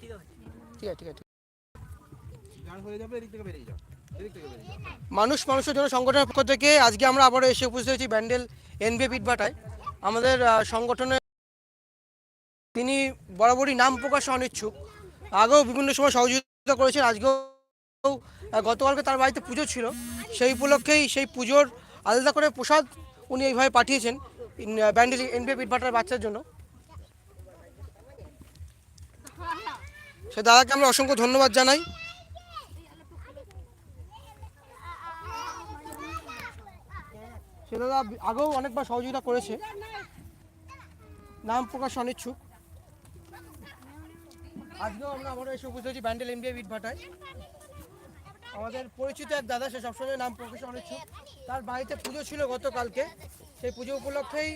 ঠিক আছে ঠিক আছে ঠিক আছে। গান হয়ে যাবে এদিক থেকে বেরিয়ে যাও এদিক থেকে বেরিয়ে যাও। মানুষ মানুষের জন্য সংগঠনের পক্ষ থেকে আজকে আমরা আবারও এসে উপস্থিত হয়েছি ব্যান্ডেল এনবিএ পিটভাটায় আমাদের সংগঠনের তিনি বরাবরই নাম প্রকাশে অনিচ্ছুক আগেও বিভিন্ন সময় সহযোগিতা করেছেন আজকেও গতকালকে তার বাড়িতে পুজো ছিল। সেই উপলক্ষেই সেই পুজোর আলাদা করে প্রসাদ উনি এইভাবে পাঠিয়েছেন ব্যান্ডেল এনবিএ পিটভাটার বাচ্চার জন্য। সে দাদাকে আমরা অসংখ্য ধন্যবাদ জানাই। সে দাদা আগেও অনেকবার সহযোগিতা করেছে। নাম প্রকাশ অনিচ্ছুক। আজকেও আমরা আবারও এসে উপস্থিত হয়েছি ব্যান্ডেল এমবিএ বিট ভাটায়। আমাদের পরিচিত এক দাদা, সে সবসময় নাম প্রকাশ অনিচ্ছুক। তার বাড়িতে পুজো ছিল গতকালকে। সেই পুজো উপলক্ষেই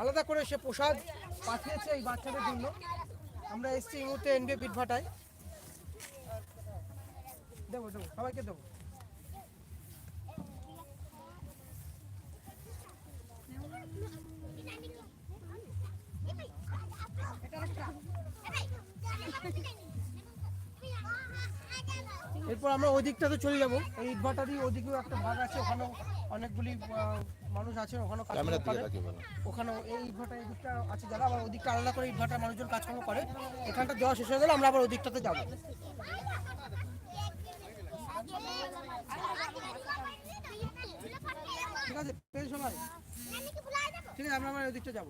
আলাদা করে সে প্রসাদ পাঠিয়েছে এই বাচ্চাদের জন্য। আমরা এসছি এই মুহূর্তে এনবিএ পিঠ ভাটায় দেবো দেবো সবাইকে দেবো। এরপর আমরা ওই দিকটাতে চলে যাব। এই ইটভাটারই ওদিকেও একটা ভাগ আছে ওখানেও অনেকগুলি মানুষ আছে ওখানেও কাজকর্ম করে ওখানেও এই ইটভাটা এই দিকটা আছে যারা আবার ওই দিকটা আলাদা করে ইটভাটার মানুষজন কাজকর্ম করে। এখানটা দেওয়া শেষ হয়ে গেলে আমরা আবার ওই দিকটাতে যাব। ঠিক আছে পেয়ে ঠিক আছে আমরা আবার ওই দিকটা যাব।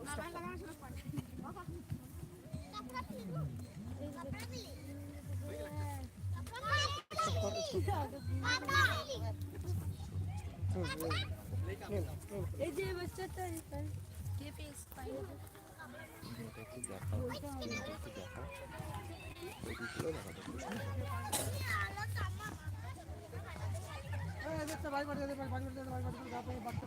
এই যে বাচ্চাটা কে পেস পাই দেখি দেখা দেখি দেখা দেখি দেখা দেখা ভাই করে দে ভাই করে দে ভাই করে দে বাচ্চা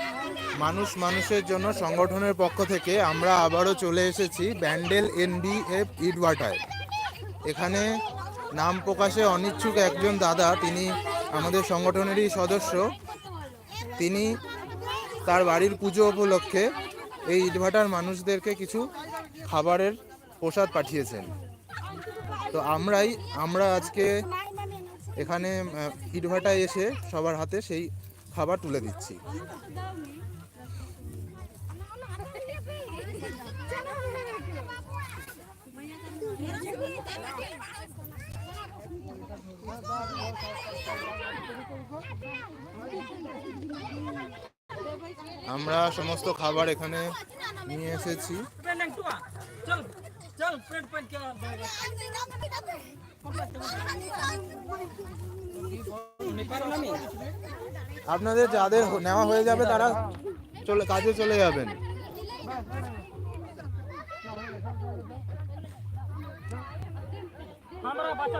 মানুষ মানুষের জন্য সংগঠনের পক্ষ থেকে আমরা আবারও চলে এসেছি ব্যান্ডেল এনডিএফ ইটভাটায়। এখানে নাম প্রকাশে অনিচ্ছুক একজন দাদা, তিনি আমাদের সংগঠনেরই সদস্য। তিনি তার বাড়ির পুজো উপলক্ষে এই ইটভাটার মানুষদেরকে কিছু খাবারের প্রসাদ পাঠিয়েছেন। তো আমরাই, আমরা আজকে এখানে ইটভাটায় এসে সবার হাতে সেই খাবার তুলে দিচ্ছি। আমরা সমস্ত খাবার এখানে নিয়ে এসেছি। আপনাদের যাদের নেওয়া হয়ে যাবে, তারা চলে কাজে চলে যাবেন। আমরা বাচ্চা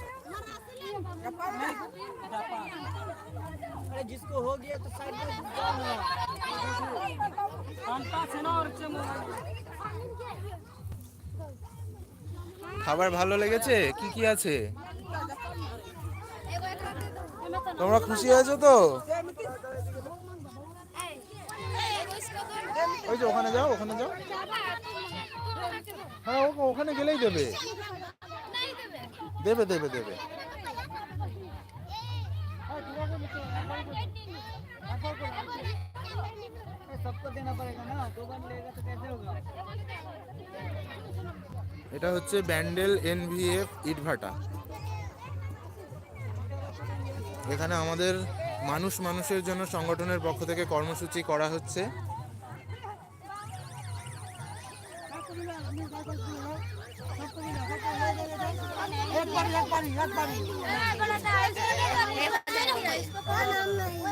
अरे जिसको हो गया तो খাবার ভালো লেগেছে? কি কি আছে? তোমরা খুশি আছো তো? ওই যে ওখানে যাও ওখানে যাও। হ্যাঁ ওখানে গেলেই দেবে। দেবে দেবে দেবে। এটা হচ্ছে ব্যান্ডেল এনভিএফ ইটভাটা। এখানে আমাদের মানুষ মানুষের জন্য সংগঠনের পক্ষ থেকে কর্মসূচি করা হচ্ছে।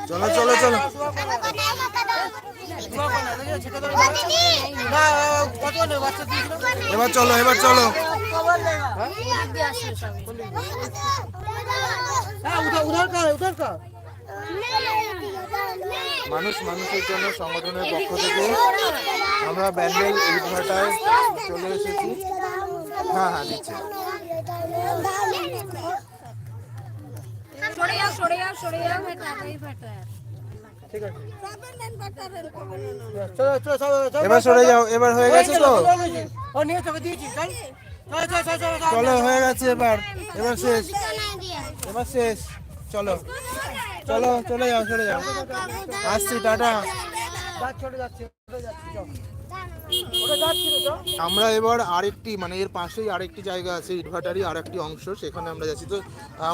চলো চলো চলো। এবার চলো এবার চলো। হ্যাঁ মানুষ মানুষের জন্য সংগঠনের পক্ষ থেকে আমরা ব্যান্ডেল ইটভাটায় চলে এসেছি। হ্যাঁ হ্যাঁ দিচ্ছি সরে যাও সরে যাও সরে যাও টাকাই ফাটা ঠিক আছে চলো চলো এবার সরে যাও এবার হয়ে গেছে তো ও নিয়ে তোকে দিয়েছি চল চলো চলো চলো চলো চলো চলো হয়ে গেছে এবার এবার শেষ এবার শেষ চলো চলো চলে যাও চলে যাও আসছি টাটা আমরা এবার আরেকটি মানে এর পাশেই আরেকটি জায়গা আছে ইটভাটারই আরেকটি অংশ সেখানে আমরা যাচ্ছি। তো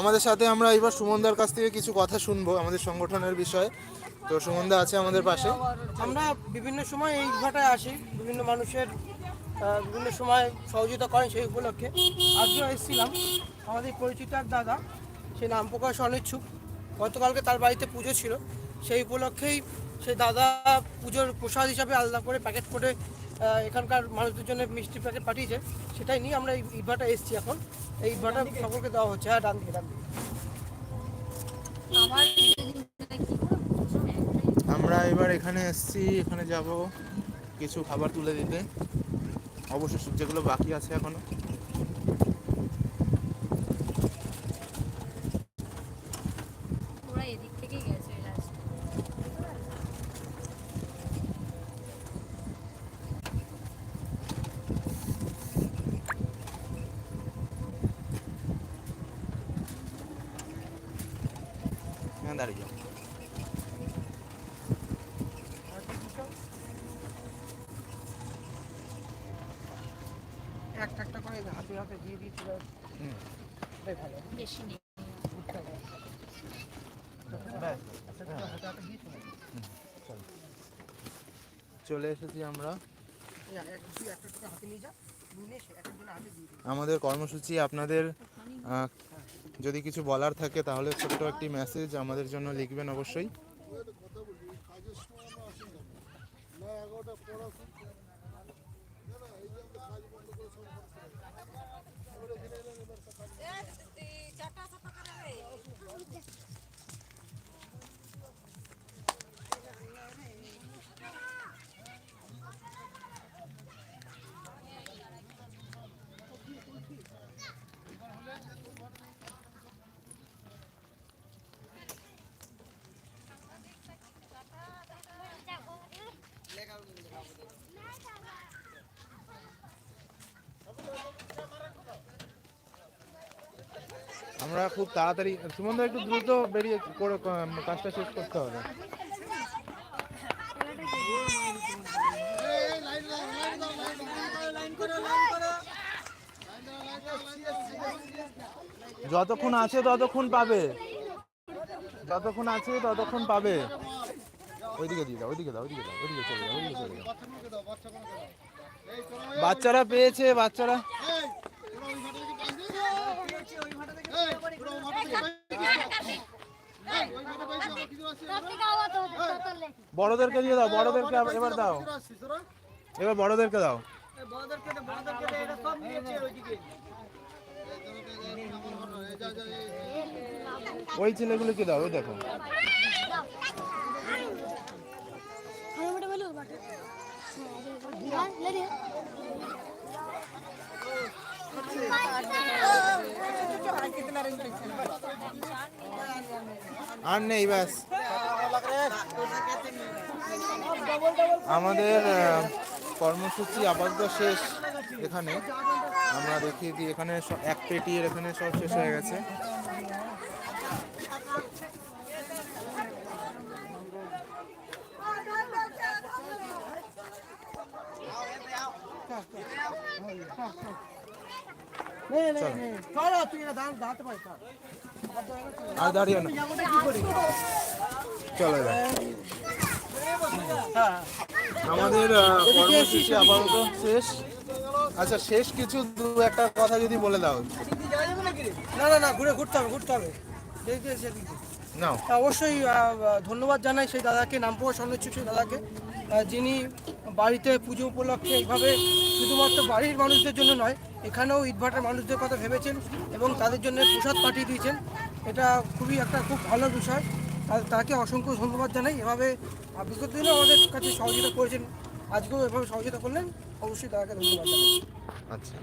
আমাদের সাথে আমরা এবার সুমনদার কাছ থেকে কিছু কথা শুনব আমাদের সংগঠনের বিষয়ে। তো সুমনদা আছে আমাদের পাশে। আমরা বিভিন্ন সময় এই ভাটায় আসি বিভিন্ন মানুষের বিভিন্ন সময় সহযোগিতা করেন সেই উপলক্ষে। আজকেও এসেছিলাম আমাদের পরিচিত এক দাদা সে নাম প্রকাশ অনিচ্ছুক। গতকালকে তার বাড়িতে পুজো ছিল। সেই উপলক্ষেই সে দাদা পুজোর প্রসাদ হিসাবে আলাদা করে প্যাকেট করে এখানকার মানুষদের জন্য মিষ্টি প্যাকেট পাঠিয়েছে। সেটাই নিয়ে আমরা এই ইটভাটা এসেছি এখন। এই ইটভাটা সকলকে দেওয়া হচ্ছে। হ্যাঁ ডান দিকে ডান দিকে আমার এবার এখানে এসেছি। এখানে যাব কিছু খাবার তুলে দিতে। অবশ্য যেগুলো বাকি আছে এখনও। হ্যাঁ দাঁড়িয়ে যাও। একটা একটা করে হাতে হাতে দিয়ে দিয়েছিল। ভালো। বেশি নেই। ব্যাস, হাতে দিয়েছিল চলে এসেছি আমরা। দিয়ে আমাদের কর্মসূচি আপনাদের যদি কিছু বলার থাকে তাহলে ছোট্ট একটি মেসেজ আমাদের জন্য লিখবেন অবশ্যই। আমরা খুব তাড়াতাড়ি সুমন একটু দ্রুত বেরিয়ে করে কাজটা শেষ করতে হবে। যতক্ষণ আছে ততক্ষণ পাবে। যতক্ষণ আছে ততক্ষণ পাবে। ওইদিকে দিয়ে দাও, ওইদিকে দাও ওইদিকে দাও, ওইদিকে চলে যাও, ওইদিকে চলে যাও। বাচ্চারা পেয়েছে, বাচ্চারা। বড়দেরকে দিয়ে দাও বড়দেরকে এবার দাও। এবার বড়দেরকে দাও। ওই ছেলেগুলোকে দাও ওই দেখো। আর নেই, ব্যাস। আমাদের কর্মসূচি আপাতত শেষ এখানে। আমরা দেখিয়ে দিই, এখানে এক পেটির এখানে সব শেষ হয়ে গেছে। নে নে চল তুই এটা দাঁড় দাঁড়াতে পারিস চল আর দাঁড়িয়ে না। চলো আমাদের কর্মসূচি আপাতত শেষ। আচ্ছা শেষ কিছু দু একটা কথা যদি বলে দাও। না না না ঘুরে ঘুরতে হবে ঘুরতে হবে। অবশ্যই ধন্যবাদ জানাই সেই দাদাকে নাম প্রকাশ অনিচ্ছুক সেই দাদাকে যিনি বাড়িতে পুজো উপলক্ষে এইভাবে শুধুমাত্র বাড়ির মানুষদের জন্য নয় এখানেও ইটভাটার মানুষদের কথা ভেবেছেন এবং তাদের জন্য প্রসাদ পাঠিয়ে দিয়েছেন। এটা খুবই একটা খুব ভালো বিষয়। তাকে অসংখ্য ধন্যবাদ জানাই। এভাবে বিগত দিনে আমাদের কাছে সহযোগিতা করেছেন। আজকেও এভাবে সহযোগিতা করলেন। অবশ্যই তাকে ধন্যবাদ জানাই। আচ্ছা।